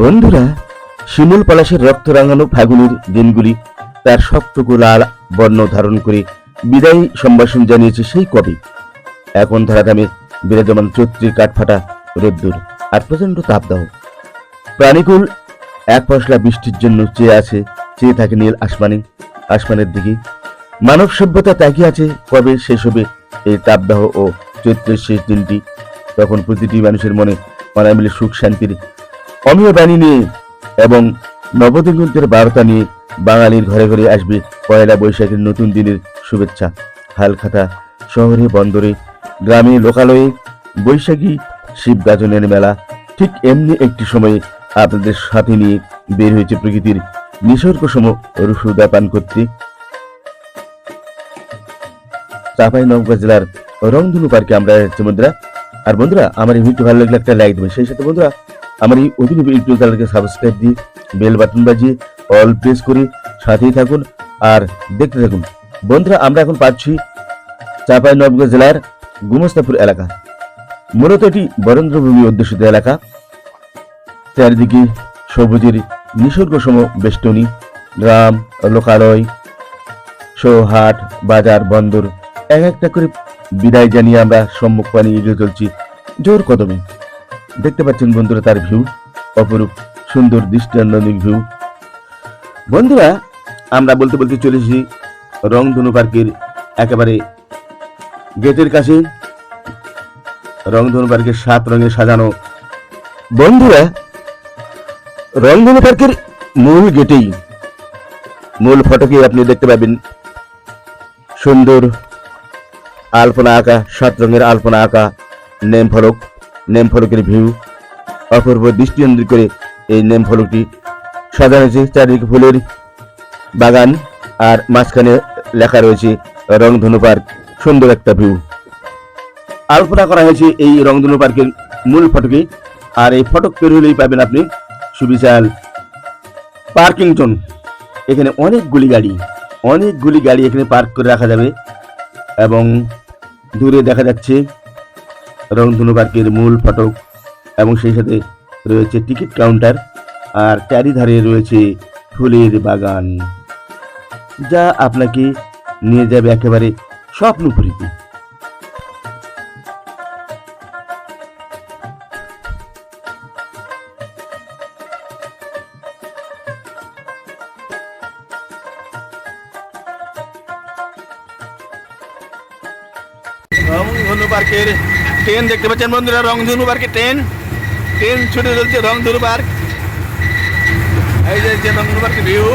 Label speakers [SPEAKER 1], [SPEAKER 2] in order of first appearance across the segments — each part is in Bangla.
[SPEAKER 1] বন্ধুরা, শিমুল পলাশের রক্ত রাঙানো ফাগুনের দিনগুলি তার সবটুকু লাল বর্ণ ধারণ করে বিদায়ী সম্ভাষণ জানিয়েছে সেই কবি। এখন ধরাধামে বিরাজমান চৈত্রীর কাঠফাটা রোদ্দুর আর প্রচণ্ড তাপদাহ। প্রাণীকুল এক পশলা বৃষ্টির জন্য চেয়ে আছে, চেয়ে থাকে নীল আসমানি, আসমানের দিকে। মানব সভ্যতা তাকিয়ে আছে কবে শেষ হবে এই তাপদাহ ও চৈত্রের শেষ দিনটি। তখন প্রতিটি মানুষের মনে অনামিলে সুখ শান্তির অমীয় বাণী নিয়ে এবং নবদিগন্তের বার্তা নিয়ে বাঙালির ঘরে ঘরে আসবে পয়লা বৈশাখের নতুন দিনের শুভেচ্ছা। হালখাতা শহরে বন্দরে গ্রামে লোকালয়ে বৈশাখী শিব গাজনের মেলা ঠিক এমনি একটি সময়ে আপনাদের সাথে নিয়ে বের হয়েছে প্রকৃতির নিসর্গসম রুসুদা পান করতে। চাপাই নবগঞ্জ জেলার রংধনু পার্কে আমরা যাচ্ছি বন্ধুরা। আর বন্ধুরা, আমার এই ভিডিও ভালো লাগলে একটা লাইক দেবেন। সেই সাথে বন্ধুরা আমার এই অভিনব ইউটিউব চ্যানেলকে সাবস্ক্রাইব দিয়ে বেল বাটন বাজিয়ে অল প্রেস করে সাথেই থাকুন আর দেখতে থাকুন। বন্ধুরা, আমরা এখন পাচ্ছি চাপাই নবগঞ্জ জেলার গুমস্তাপুর এলাকা। মূলত এটি বরেন্দ্রভূমি অধ্যুষিত এলাকা। চারিদিকে সবুজের নিসর্গসম বেষ্টনী, গ্রাম, লোকালয় শোহাট বাজার, বন্দর, এক একটা করে বিদায় জানিয়ে আমরা সম্মুখ পানি এগিয়ে চলছি জোর কদমে। দেখতে পাচ্ছেন বন্ধুরা তার ভিউ অপরূপ সুন্দর দৃষ্টান্তনিক ভিউ বন্ধুরা, আমরা বলতে বলতে চলেছি রংধনু পার্কের একেবারে গেটের কাছে। রংধনু পার্কের সাত রঙে সাজানো। বন্ধুরা, রংধনু পার্কের মূল গেটেই, মূল ফটকে আপনি দেখতে পাবেন সুন্দর আলপনা আঁকা, সাত রঙের আলপনা আঁকা, নেম ফলক। নেম ফলকের ভিউ অপূর্ব দৃষ্টি দৃষ্টিকেন্দ্রিত করে এই নেম ফলকটি সাজানো হয়েছে। চারিদিকে ফুলের বাগান আর মাঝখানে লেখা রয়েছে রংধনু পার্ক, সুন্দর একটা ভিউ আলপনা করা হয়েছে এই রংধনু পার্কের মূল ফটকে। আর এই ফটক পের হলেই পাবেন আপনি সুবিশাল পার্কিং জোন। এখানে অনেকগুলি গাড়ি অনেকগুলি গাড়ি এখানে পার্ক করে রাখা যাবে এবং দূরে দেখা যাচ্ছে রংধনু পার্কের মূল ফটক এবং সেই সাথে রয়েছে টিকিট কাউন্টার আর চারিধারে রয়েছে ফুলের বাগান। যা আপনাকে নিয়ে যাবে একেবারে স্বপ্নপুরীতে। রংধনু পার্কের ট্রেন দেখতে পাচ্ছেন বন্ধুরা, রংধনু পার্কের ট্রেন। ট্রেন ছুটে চলছে রংধনু পার্ক। এই যে রংধনু পার্কের ভিউ।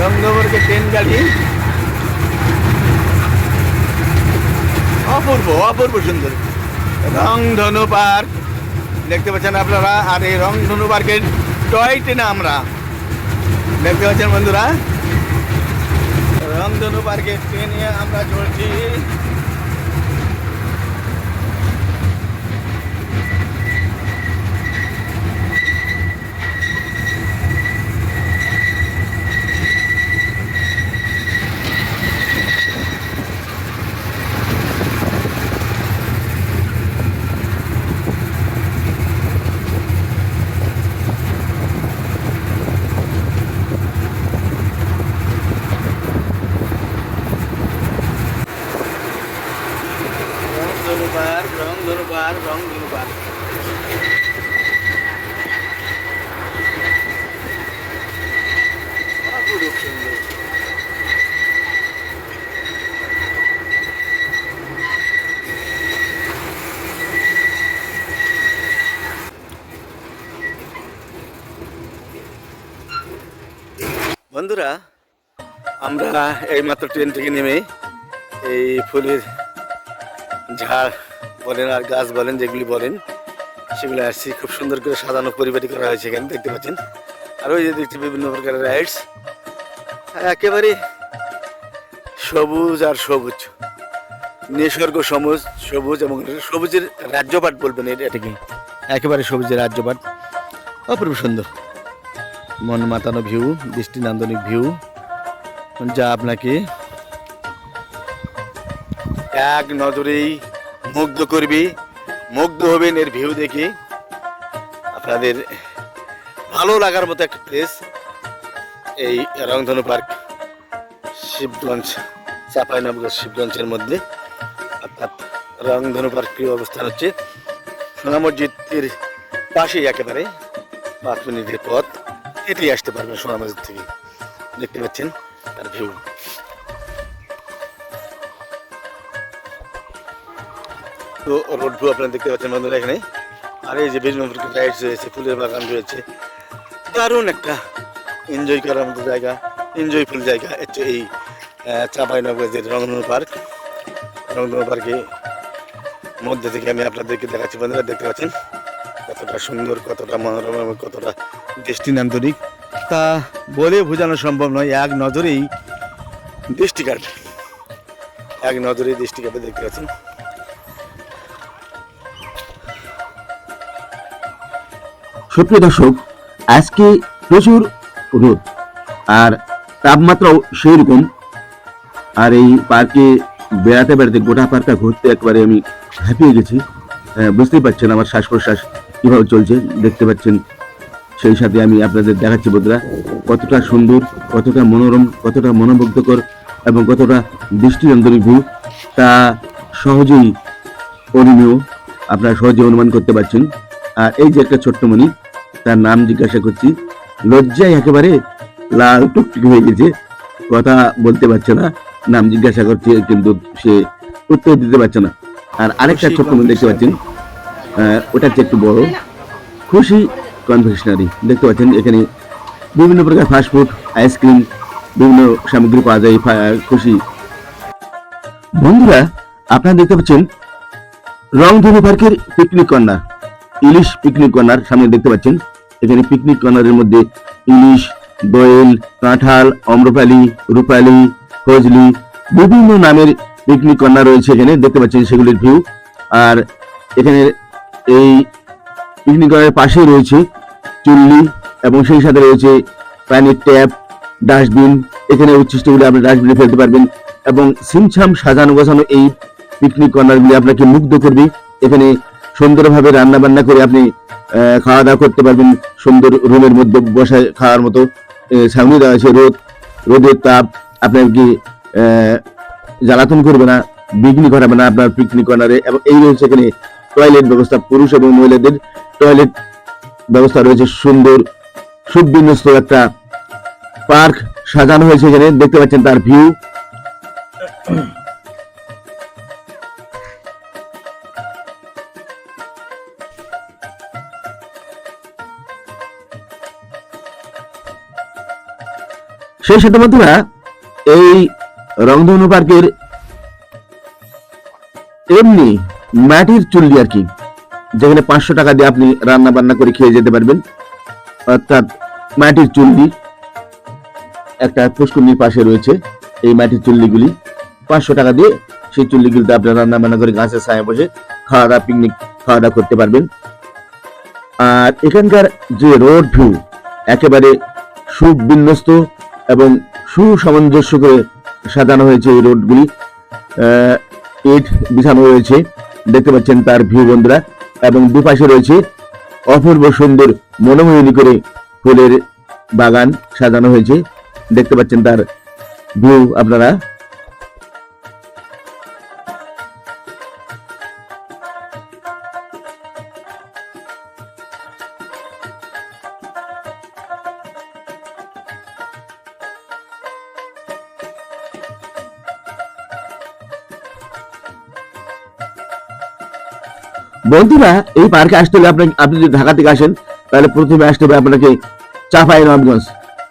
[SPEAKER 1] রংধনু পার্কের ট্রেন গাড়ি। অপূর্ব অপূর্ব সুন্দর। রংধনু পার্ক। দেখতে পাচ্ছেন আপনারা, আর এই রংধনু পার্কের টয় ট্রেনে আমরা। দেখতে পাচ্ছেন বন্ধুরা, রংধনু পার্কের ট্রেনে আমরা চলছি রংধনু পার্ক রংধনু পার্ক রংধনু পার্ক অপরূপ সুন্দর বন্ধুরা, আমরা এইমাত্র ট্রেন থেকে নেমে এই ফুলের ঝাড় বলেন আর গাছ বলেন, যেগুলি বলেন, সেগুলো আসছি। খুব সুন্দর করে সাজানো পরিপাটি করা হয়েছে এখানে, দেখতে পাচ্ছেন। আর ওই যে দেখছি বিভিন্ন প্রকারের রাইডস একেবারে সবুজ আর সবুজ, নিসর্গ সবুজ সবুজ এবং সবুজের রাজ্যপাট বলবেন এটা। এটাকে একেবারে সবুজের রাজ্যপাট। অপূর্ব সুন্দর। মন মাতানো ভিউ, দৃষ্টিনন্দনিক ভিউ। যা আপনাকে এক নজরেই মুগ্ধ করবে, মুগ্ধ হবেন এর ভিউ দেখে। আপনাদের
[SPEAKER 2] ভালো লাগার মতো একটা প্লেস এই রংধনু পার্ক, শিবগঞ্জ চাঁপাইনবগঞ্জ শিবগঞ্জের মধ্যে। অর্থাৎ রংধনু পার্কের অবস্থান হচ্ছে? সোনা মসজিদের পাশেই একেবারে, পাঁচ মিনিটের পথ। হেঁটেই আসতে পারবেন সোনা মসজিদ থেকে। দেখতে পাচ্ছেন, তার ভিউ তো রোড ভিউ আপনারা দেখতে পাচ্ছেন বন্ধুরা এখানে। আর এই যে বিভিন্ন রাইডস রয়েছে, ফুলের বাগান রয়েছে। দারুণ একটা এনজয় করার মতো জায়গা এনজয়ফুল জায়গা। হচ্ছে এই চাঁপাইনগরের রংধনু পার্ক। রংধনু পার্কে মধ্যে থেকে আমি আপনাদেরকে দেখাচ্ছি বন্ধুরা, দেখতে পাচ্ছেন? কতটা সুন্দর, কতটা মনোরম, কতটা দৃষ্টি নান্দনিক। তা বলে বোঝানো সম্ভব নয় এক নজরেই দৃষ্টি কাটবে এক নজরেই দৃষ্টি কাটবে দেখতে পাচ্ছেন।
[SPEAKER 1] সুপ্রিয় দর্শক আজকে প্রচুর রোদ আর তাপমাত্রাও সেই রকম আর এই পার্কে বেড়াতে বেড়াতে গোটা পার্কটা ঘুরতে একবারে আমি হ্যাপিয়ে গেছি। আহ, বুঝতেই পারছেন আমার শ্বাস প্রশ্বাস কীভাবে চলছে দেখতে পাচ্ছেন সেই সাথে আমি আপনাদের দেখাচ্ছি বন্ধুরা কতটা সুন্দর কতটা মনোরম কতটা মনোমুগ্ধকর এবং কতটা দৃষ্টিনন্দনী ভিউ তা সহজেই অনিমেয় আপনারা সহজে অনুমান করতে পারছেন। আর এই যে একটা ছোট্ট মণি তার নাম জিজ্ঞাসা করছি লজ্জায় একেবারে লাল টুকটুকি হয়ে গেছে কথা বলতে পারছে না নাম জিজ্ঞাসা করছে কিন্তু সে উত্তর দিতে পারছে না। আর আরেকটা ছোট্ট মণি দেখতে পাচ্ছেন আহ, ওটা হচ্ছে একটু বড়। খুশি কনফেকশনারি দেখতে পাচ্ছেন এখানে বিভিন্ন প্রকার ফাস্টফুড আইসক্রিম বিভিন্ন সামগ্রী পাওয়া যায় খুশি। বন্ধুরা, আপনারা দেখতে পাচ্ছেন রংধনু পার্কের picnic corner Ilish picnic corner সামনে দেখতে পাচ্ছেন। এখানে পিকনিক কর্নারের মধ্যে ইলিশ দোয়েল কাঁঠাল, অম্রপালি, রূপালি, ফজলি বিভিন্ন নামের পিকনিক কর্নার রয়েছে এখানে, দেখতে পাচ্ছেন সেগুলির ভিউ আর এখানে এই পিকনিক কর্নারের পাশেই রয়েছে চুল্লি এবং সেই সাথে রয়েছে পানির ট্যাপ ডাস্টবিন। এখানে উচ্ছিষ্টগুলি আপনি ডাস্টবিনে ফেলতে পারবেন এবং সিমছাম সাজানো গোছানো এই পিকনিক কর্নারগুলি আপনাকে মুগ্ধ করবে। এখানে সুন্দরভাবে রান্না বান্না করে আপনি খাওয়া দাওয়া করতে পারবেন। সুন্দর রুমের মধ্যে বসে খাওয়ার মতো সামনে দেওয়া আছে রোদ রোদের তাপ। আপনাকে আহ, জ্বালাতন করবে না বিঘ্নি ঘটাবে না আপনার পিকনিক কর্নারে এবং এই রয়েছে এখানে টয়লেট ব্যবস্থা পুরুষ এবং মহিলাদের। টয়লেট ব্যবস্থা রয়েছে সুন্দর সুবিন্যস্ত একটা পার্ক সাজানো হয়েছে এখানে। দেখতে পাচ্ছেন তার ভিউ। সেই সাথে বন্ধুরা, এই রংধনু পার্কের এমনি মাটির চুল্লি আর কি। যেখানে পাঁচশো টাকা দিয়ে আপনি রান্না বান্না করে খেয়ে যেতে পারবেন। অর্থাৎ মাটির চুল্লি, একটা পুষ্করণীর পাশে রয়েছে এই মাটির চুল্লিগুলি। পাঁচশো টাকা দিয়ে সেই চুল্লিগুলিতে আপনি রান্না বান্না করে গাছের ছায়া বসে খাওয়া দাওয়া পিকনিক খাওয়া দাওয়া করতে পারবেন। আর এখানকার যে রোড ভিউ একেবারে সুবিন্যস্ত এবং সুসামঞ্জস্য করে সাজানো হয়েছে এই রোডগুলি ইট বিছানো রয়েছে। দেখতে পাচ্ছেন তার ভিউ বন্ধুরা। এবং দুপাশে রয়েছে অপূর্ব সুন্দর মনোমোহিনী করে ফুলের বাগান সাজানো হয়েছে। দেখতে পাচ্ছেন তার ভিউ আপনারা। বন্ধুরা, এই পার্কে আসতে হলে আপনি আপনি যদি ঢাকা থেকে আসেন, তাহলে প্রথমে আসতে হবে আপনাকে চাপাই নবগঞ্জ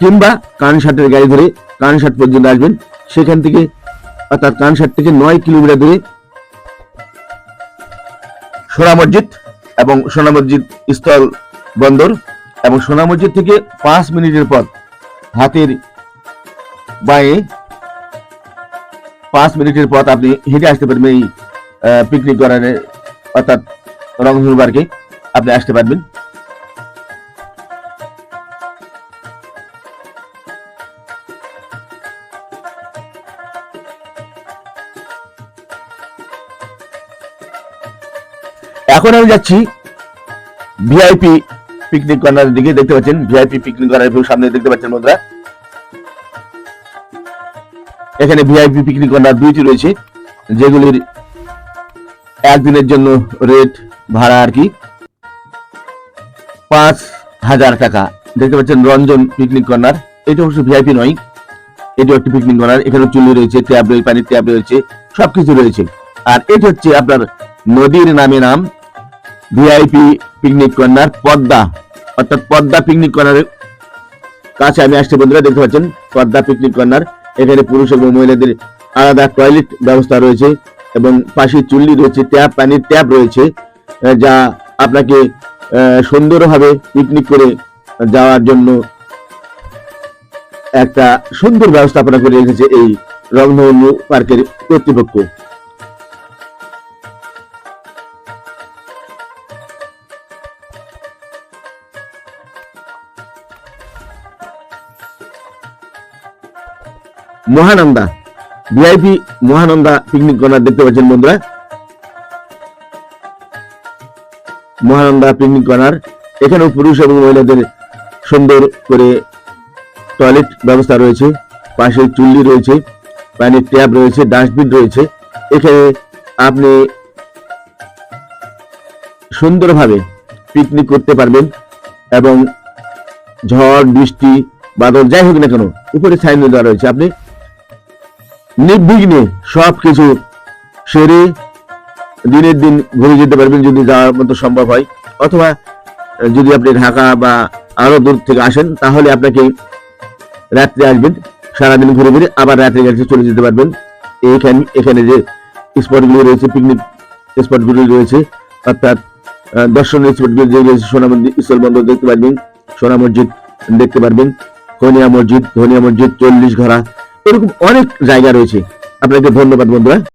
[SPEAKER 1] কিংবা কানসাটের গাড়ি ধরে কানসাট পর্যন্ত আসবেন। সেখান থেকে অর্থাৎ কানসাট থেকে নয় কিলোমিটার দূরে সোনা মসজিদ এবং সোনা মসজিদ স্থল বন্দর এবং সোনা মসজিদ থেকে পাঁচ মিনিটের পর হাতের বাঁয়ে পাঁচ মিনিটের পথ আপনি হেঁটে আসতে পারবেন এই পিকনিক করার, অর্থাৎ রংধনু পার্কে আপনি আসতে পারবেন। এখন আমি যাচ্ছি ভিআইপি পিকনিক কর্নারের দিকে, দেখতে পাচ্ছেন ভিআইপি পিকনিক কর্নার সামনে দেখতে পাচ্ছেন বন্ধুরা। এখানে ভিআইপি পিকনিক কর্নার দুইটি রয়েছে, যেগুলির একদিনের জন্য রেট ভাড়া আর কি? পাঁচ হাজার টাকা। দেখতে পাচ্ছেন রঞ্জন পিকনিক কর্নার এটা অবশ্য ভিআইপি নয়। এটি একটি পিকনিক কর্নার এখানে চুল্লি রয়েছে ট্যাব রয়েছে পানির ট্যাব রয়েছে, সবকিছু রয়েছে। আর হচ্ছে আপনার নদীর নামে নাম ভিআইপি পিকনিক কর্নার পদ্মা। অর্থাৎ পদ্মা পিকনিক কাছে আমি আসছি বন্ধুরা, দেখতে পাচ্ছেন? পদ্মা পিকনিক কর্নার এখানে পুরুষ এবং মহিলাদের আলাদা টয়লেট ব্যবস্থা রয়েছে এবং পাশে চুল্লি রয়েছে ট্যাপ পানির ট্যাপ রয়েছে। যা আপনাকে সুন্দরভাবে পিকনিক করে যাওয়ার জন্য একটা সুন্দর ব্যবস্থাপনা করে রেখেছে এই রংধনু পার্কের কর্তৃপক্ষ। Mahananda VIP Mahananda picnic corner দেখতে পাচ্ছেন বন্ধুরা। মহানন্দা পিকনিক কর্নার এখানেও পুরুষ এবং মহিলাদের সুন্দর করে টয়লেট ব্যবস্থা রয়েছে। পাশে চুল্লি রয়েছে পানির ট্যাপ রয়েছে ডাস্টবিন রয়েছে। এখানে আপনি সুন্দরভাবে পিকনিক করতে পারবেন এবং ঝড়, বৃষ্টি, বাদল যাই হোক না কেন, উপরে সাইন দেওয়া রয়েছে। আপনি নির্বিঘ্নে সব কিছু সেরে দিনের দিন ঘুরে যেতে পারবেন যদি যাওয়ার মতো সম্ভব হয়। অথবা যদি আপনি ঢাকা বা আরও দূর থেকে আসেন, তাহলে আপনাকে রাত্রে আসবেন, সারাদিন ঘুরে ঘুরে আবার রাত্রে কাছে চলে যেতে পারবেন। এখানে এখানে যে স্পটগুলো রয়েছে পিকনিক স্পটগুলি রয়েছে, অর্থাৎ দর্শনীয় স্পটগুলি যে রয়েছে, সোনা মন্দির ইসল বন্দর দেখতে পারবেন, সোনা মসজিদ দেখতে পারবেন ধনিয়া মসজিদ ধনিয়া মসজিদ, চল্লিশ ঘোড়া, এরকম অনেক জায়গা রয়েছে। আপনাকে ধন্যবাদ, বন্ধুরা।